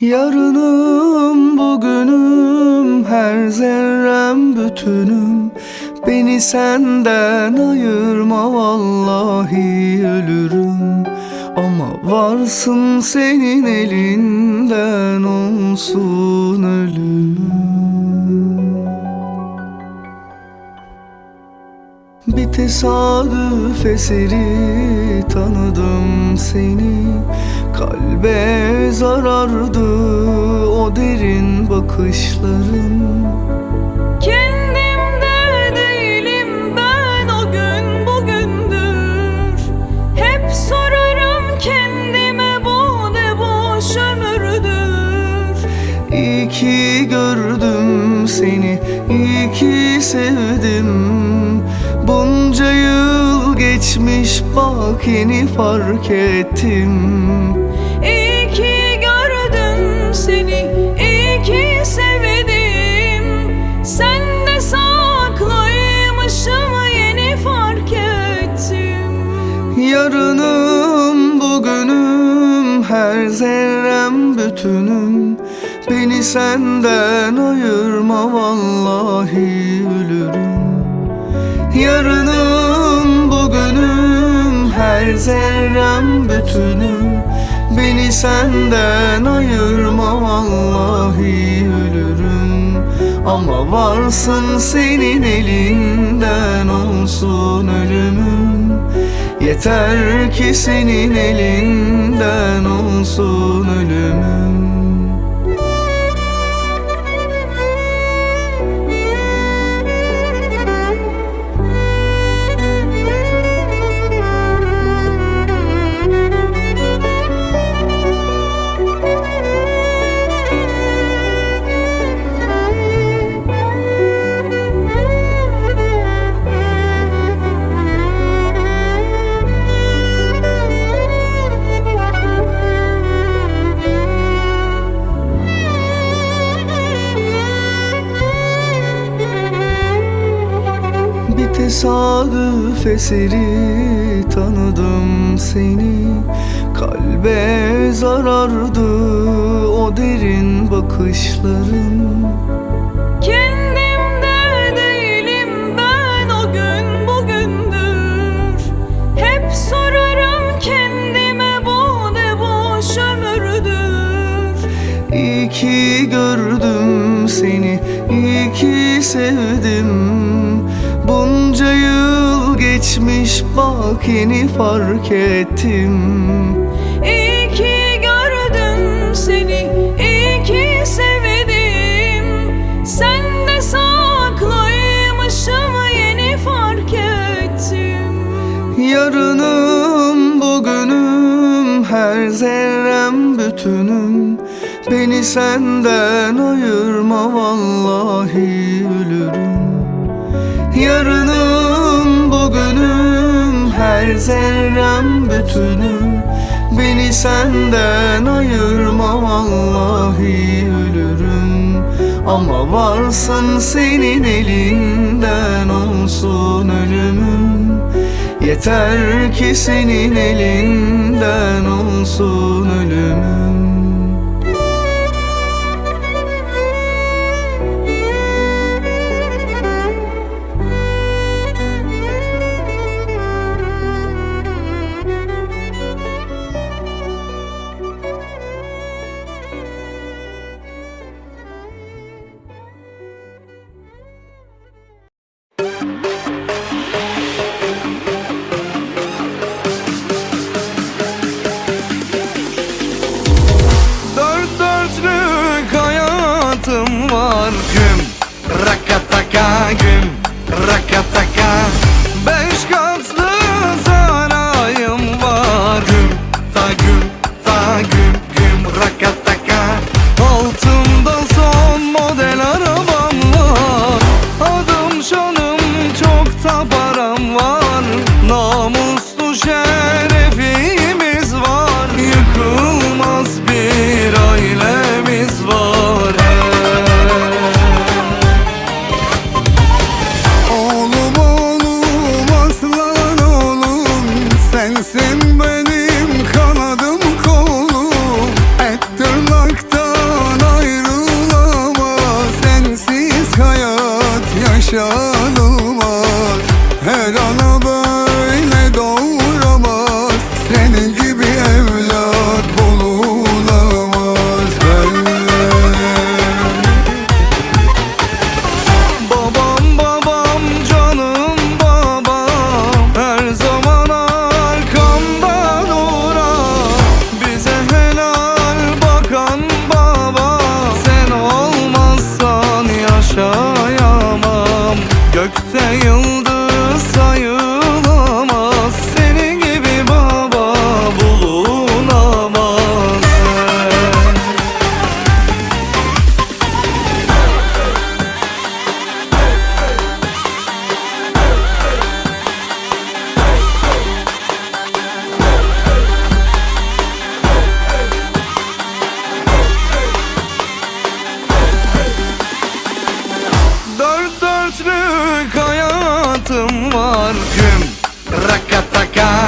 Yarınım bugünüm her zerrem bütünüm. Beni senden ayırma vallahi ölürüm. Ama varsın senin elinden olsun ölümüm. Bir tesadüf eseri tanıdım seni Kalbe zarardı o derin bakışların. Kendimde değilim ben o gün bugündür. Hep sorarım kendime bu ne boş ömürdür. İyi ki gördüm seni, iyi ki sevdim. Bunca yıl geçmiş bak yeni fark ettim Beni senden ayırma vallahi ölürüm. Yarınım bugünüm her zerrem bütünüm Beni senden ayırma vallahi ölürüm. Ama varsın senin elinden olsun ölümüm Yeter ki senin elinden olsun ölümüm eseri tanıdım seni. Kalbe zarardı o derin bakışların. Kendimde değilim ben o gün bugündür. Hep sorarım kendime bu ne boş ömürdür. İyi ki gördüm seni, iyi ki sevdim bak yeni fark ettim. İyi ki gördüm seni, iyi ki sevdim. Sen de saklıymışım yeni fark ettim. Yarınım bugünüm her zerrem bütünüm. Beni senden ayırma zerrem bütünüm Beni senden ayırma vallahi ölürüm. Ama varsın senin elinden olsun ölümüm. Yeter ki senin elinden olsun ölümüm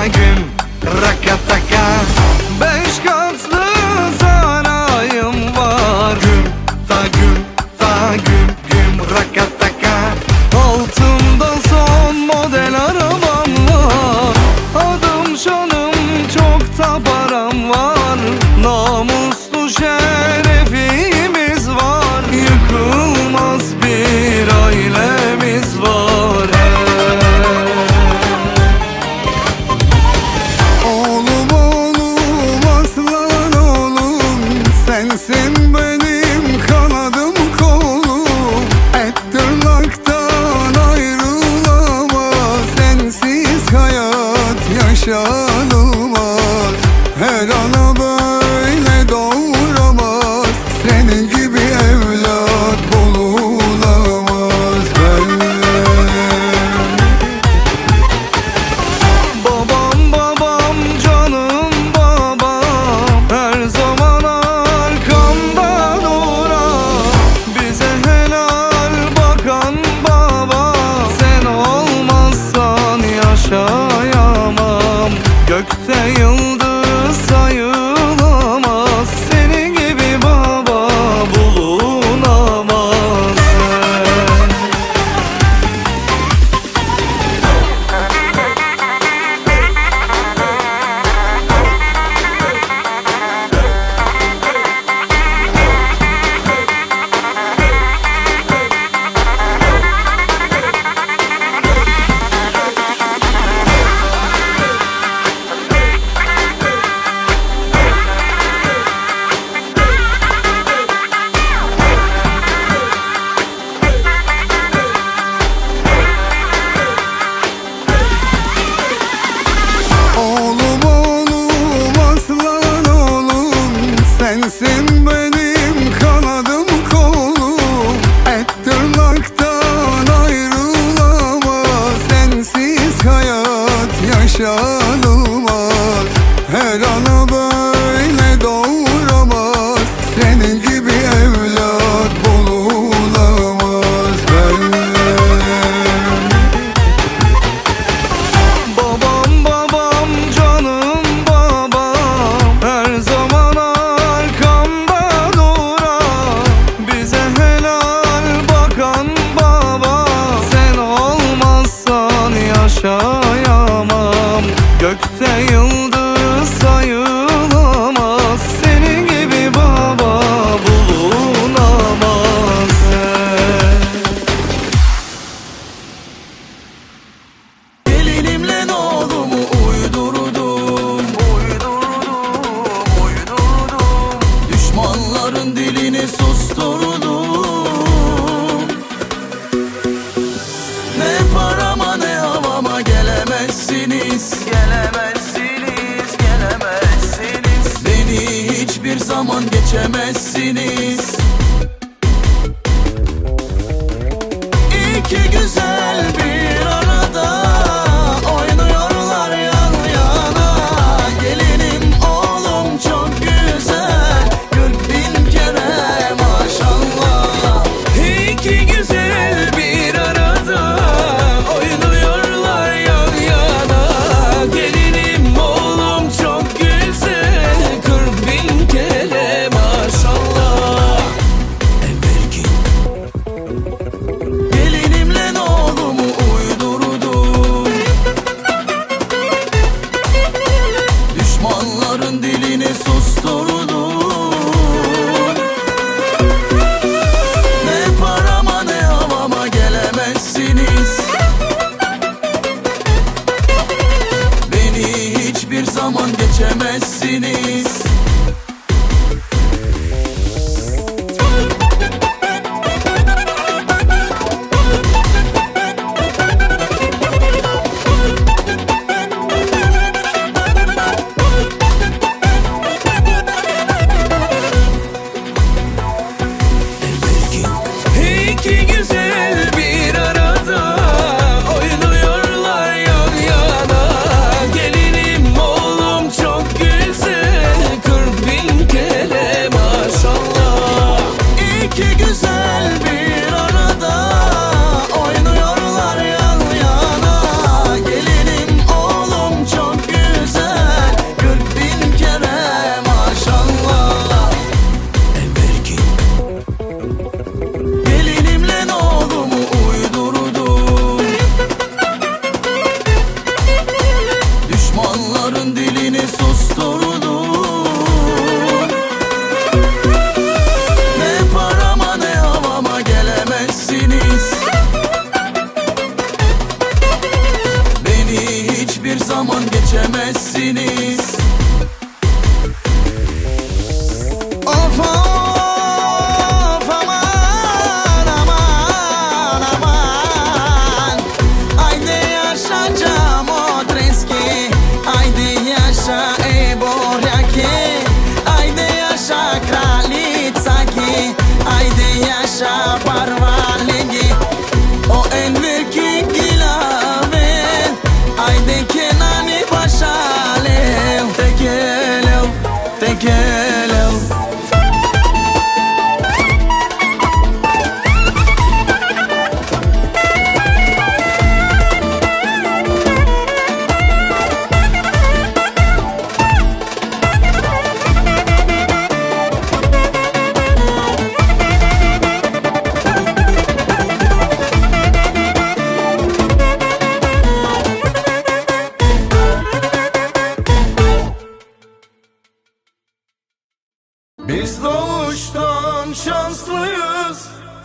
my dream zaman geçemezsiniz Düşmanların dilini susturdu.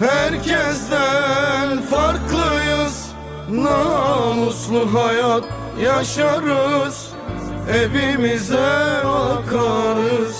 Herkesten farklıyız. Namuslu hayat yaşarız. Evimize bakarız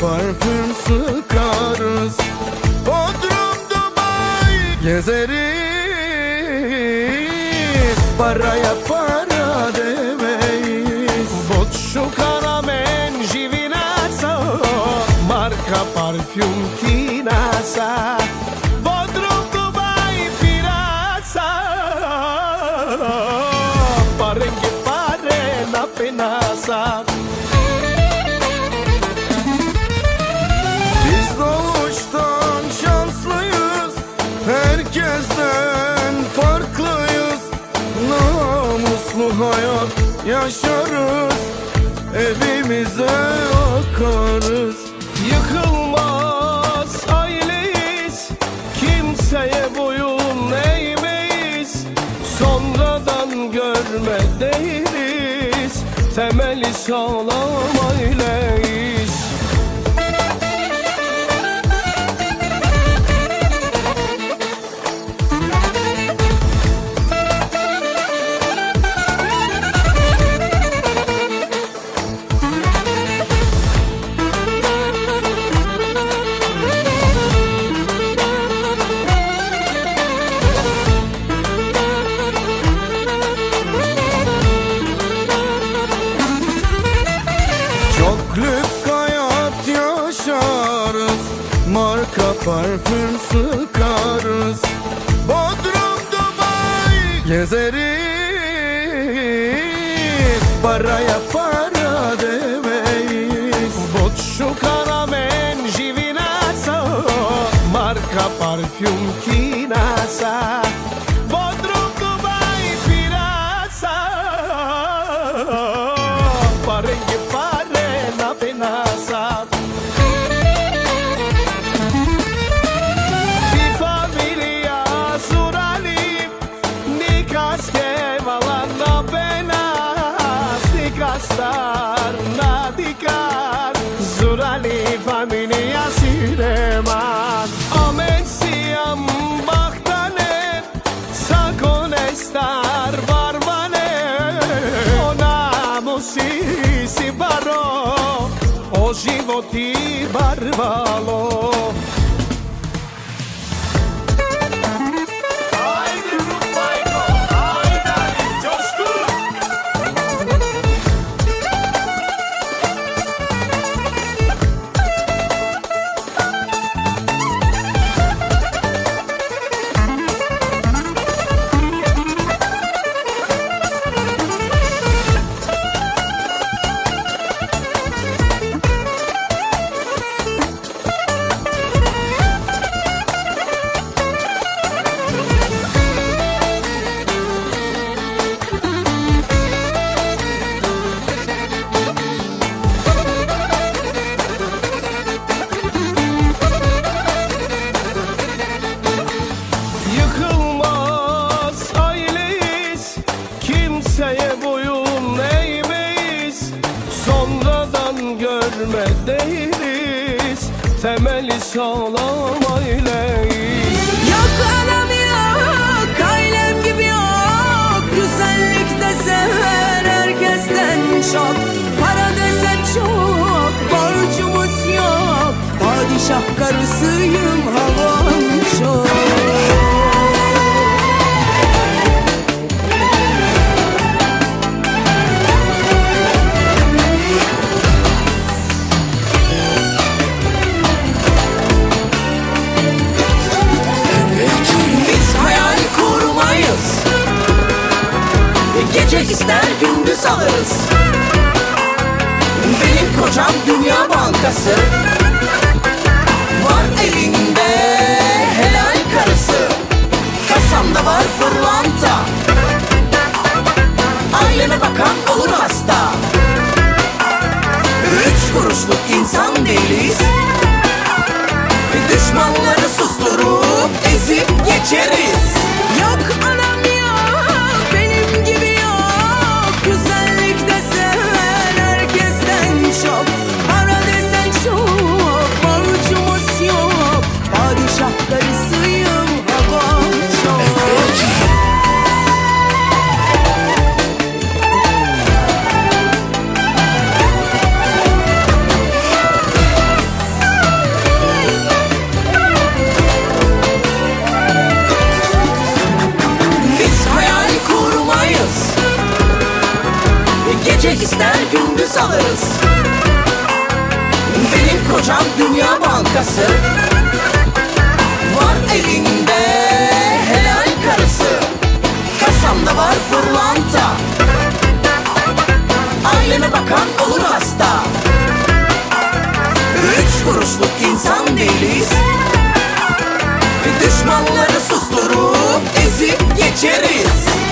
Parfüm sıkarız. Bodrum Dubai Gezeriz. Paraya para demeyiz. Bot şu karamen jivina Marka parfüm ki hayat yaşarız. Evimize akarız. Yıkılmaz aileyiz. Kimseye boyun eğmeyiz. Sonradan görme değiliz. Temeli sağlam aileyiz. barvalo all over. suçluk insan değiliz Düşmanları susturup ezip geçeriz.